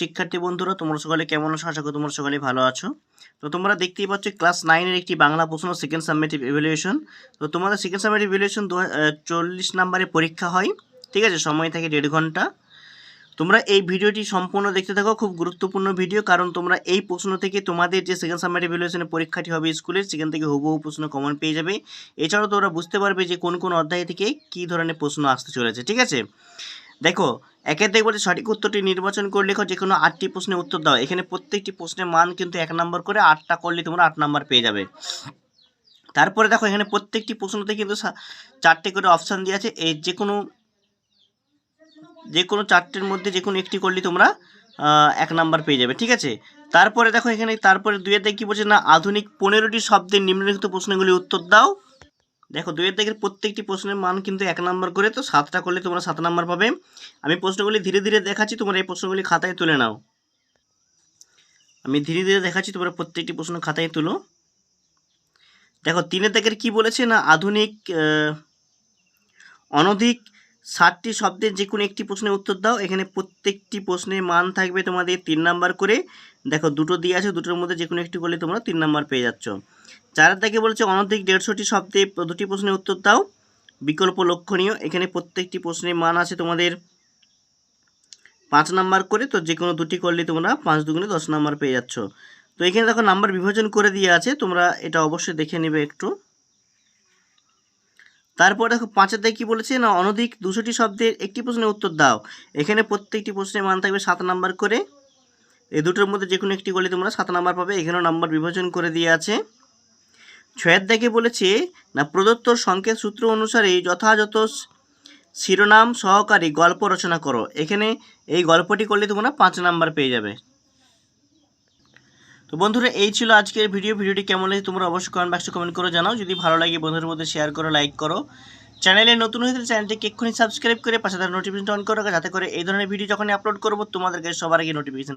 শিক্ষার্থী বন্ধুরা, তোমরা সকলে কেমন আছো? আশা করি তোমরা সকলে ভালো আছো। তো তোমরা দেখতেই পাচ্ছ, ক্লাস নাইনের একটি বাংলা প্রশ্ন সেকেন্ড সাবমেটিভ ইভ্যালুয়েশন তো তোমাদের সেকেন্ড সাবমেটিভ ইভ্যালুয়েশন দু চল্লিশ নাম্বারে পরীক্ষা হয়, ঠিক আছে? সময় থাকে দেড় ঘণ্টা। তোমরা এই ভিডিওটি সম্পূর্ণ দেখতে থাকো, খুব গুরুত্বপূর্ণ ভিডিও, কারণ তোমরা এই প্রশ্ন থেকে তোমাদের যে সেকেন্ড সাবমেটিভ ইভ্যালুয়েশনের পরীক্ষাটি হবে স্কুলের সেখান থেকে হুবহু প্রশ্ন কমন পেয়ে যাবে। এছাড়াও তোমরা বুঝতে পারবে যে কোন কোন অধ্যায় থেকে কী ধরনের প্রশ্ন আসতে চলেছে, ঠিক আছে? দেখো একের দেখব যে সঠিক উত্তরটি নির্বাচন করে লেখো, যে কোনো আটটি প্রশ্নের উত্তর দাও। এখানে প্রত্যেকটি প্রশ্নের মান কিন্তু এক নম্বর করে আটটা করলে তোমরা আট নম্বর পেয়ে যাবে। তারপরে দেখো, এখানে প্রত্যেকটি প্রশ্নতে কিন্তু চারটে করে অপশান দিয়ে আছে। এই যে কোনো যে কোনো চারটের মধ্যে যে কোনো একটি করলে তোমরা এক নাম্বার পেয়ে যাবে, ঠিক আছে? তারপরে দেখো, এখানে তারপরে দিকে কী বলছে, না, আধুনিক পনেরোটি শব্দের নিম্নলিখিত প্রশ্নগুলি উত্তর দাও। দেখো দুইয়ের দাগের প্রত্যেকটি প্রশ্নের মান কিন্তু এক নাম্বার করে, তো সাতটা করলে তোমরা সাত নাম্বার পাবে। আমি প্রশ্নগুলি ধীরে ধীরে দেখাচ্ছি, তোমরা এই প্রশ্নগুলি খাতায় তুলে নাও। আমি ধীরে ধীরে দেখাচ্ছি, তোমরা প্রত্যেকটি প্রশ্ন খাতায় তুলো। দেখো তিনের দাগের কি বলেছে? না আধুনিক অনধিক ষাটটি শব্দের যে কোনো একটি প্রশ্নের উত্তর দাও। এখানে প্রত্যেকটি প্রশ্নের মান থাকবে তোমাদের তিন নাম্বার করে। দেখো, দুটো দিয়ে আছে, দুটোর মধ্যে যে কোনো একটি করলে তোমরা তিন নাম্বার পেয়ে যাচ্ছ। চারের দিকে বলেছে অনধিক দেড়শোটি শব্দে দুটি প্রশ্নের উত্তর দাও। বিকল্প লক্ষণীয়, এখানে প্রত্যেকটি প্রশ্নের মান আছে তোমাদের পাঁচ নাম্বার করে। তো যে কোনো দুটি করলে তোমরা পাঁচ দুগুণে দশ নাম্বার পেয়ে যাচ্ছ। তো এখানে দেখো নাম্বার বিভাজন করে দিয়ে আছে। তোমরা এটা অবশ্যই দেখে নেবে একটু। তারপর দেখো পাঁচের কী বলেছে? না, অনধিক দুশোটি শব্দের একটি প্রশ্নের উত্তর দাও। এখানে প্রত্যেকটি প্রশ্নের মান থাকবে সাত নাম্বার করে। এই দুটোর মধ্যে যে কোনো একটি করলে তোমরা সাত নাম্বার পাবে। এখানেও নাম্বার বিভাজন করে দিয়ে আছে। ছয়ের দাগে বলেছে? না প্রদত্ত সংকেত সূত্র অনুসারে যথাযথ শিরোনাম সহকারী গল্প রচনা করো। এখানে এই গল্পটি করলে তোমরা পাঁচ নাম্বার পেয়ে যাবে। তো বন্ধুরা, এই ছিল আজকের ভিডিও। ভিডিওটি কেমন লাগে তোমরা অবশ্যই কমেন্ট বক্সে কমেন্ট করে জানাও। যদি ভালো লাগে বন্ধুদের মধ্যে শেয়ার করো লাইক করো। চ্যানেলে নতুন হয়ে থাকলে চ্যানেলটিকে এক্ষুনি সাবস্ক্রাইব করে পাশে থাকা নোটিফিকেশন অন করো যাতে করে এই ধরনের ভিডিও যখনই আপলোড করব, তোমাদেরকে সবার আগে নোটিফিকেশন